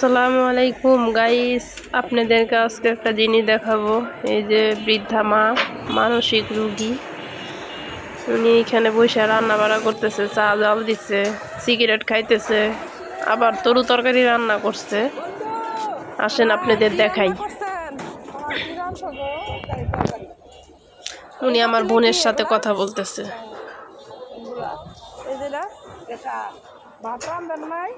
আসসালামু আলাইকুম গাইস আপনাদেরকে আজকে একটা জিনিস দেখাবো। এই যে বৃদ্ধা মা, মানসিক রুগী। উনি এখানে বসে রান্না বাড়া করতেছে, চা জাল দিচ্ছে সিগারেট খাইতেছে, আবার তরু তরকারি রান্না করছে। আসেন আপনাদের দেখাই। উনি আমার বোনের সাথে কথা বলতেছে। ভাত রান্ধেন নাই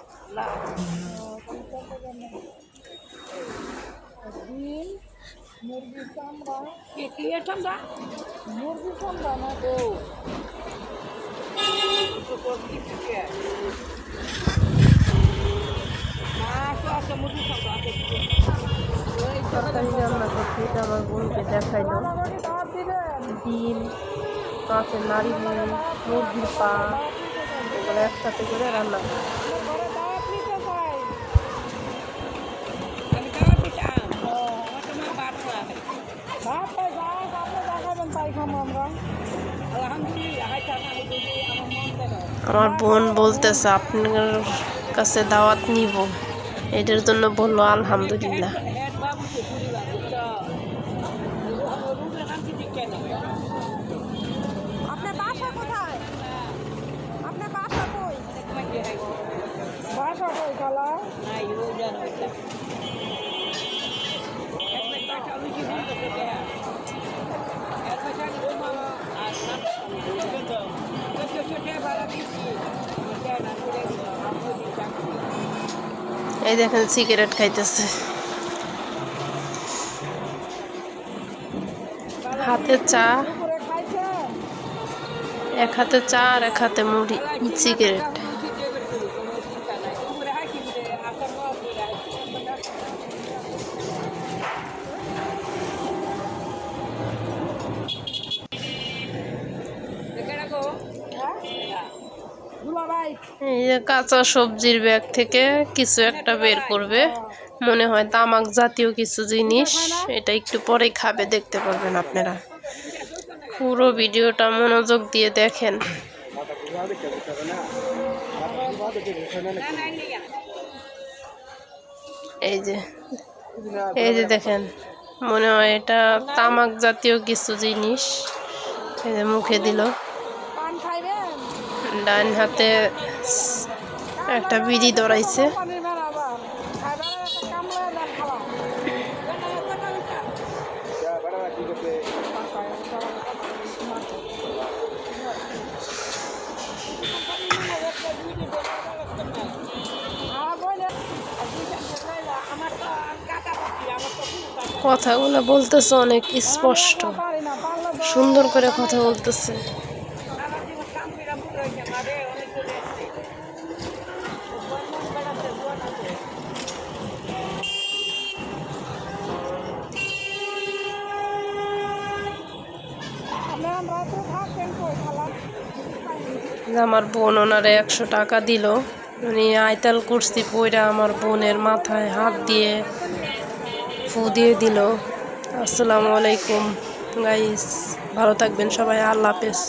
ডিম মুরগির চামড়া কি কি চামড়া মুরগির চামড়া না তরকারি রান্না করছে এটা আমার বোনকে দেখাইলো ডিম মাছের নাড়ি মুরগির পা এগুলো একসাথে করে রান্না আমার বোন বলতেছে, আপনার কাছে দাওয়াত নিব। এটার জন্য বলল, আলহামদুলিল্লাহ হেড বাবু কে পরিবার বুঝছ রুমের নাম কি কেন আপনার বাসা কোথায় আপনার বাসা কই বাসা কই খালা নাই ও জানো এটা এক মিনিট বাসা লুচি দিয়ে তো কে এক মিনিট ও মামা আর নাম তো তো তো কে বালা দিছি কে না করে আমো দি চাকরি এই দেখেন, সিগারেট খাইতেছে। হাতে চা, এক হাতে চা আর এক হাতে মুড়ি, সিগারেট। এই যে কাঁচা সবজির ব্যাগ থেকে কিছু একটা বের করবে। মনে হয় তামাক জাতীয় কিছু জিনিস। এটা একটু পরেই খাবে, দেখতে পারবেন আপনারা। পুরো ভিডিওটা মনোযোগ দিয়ে দেখেন। এই যে এই যে দেখেন, মনে হয় এটা তামাক জাতীয় কিছু জিনিস। এই যে মুখে দিল। ডান হাতে একটা বিড়ি কাটা কথাগুলো বলতেছে অনেক স্পষ্ট। সুন্দর করে কথা বলতেছে। আমার বোন ওনারে একশো টাকা দিল। উনি আয়তাল কুর্সি পইরা আমার বোনের মাথায় হাত দিয়ে ফু দিয়ে দিল। আসসালামু আলাইকুম গাইস ভালো থাকবেন সবাই, আল্লাহ হাফেজ।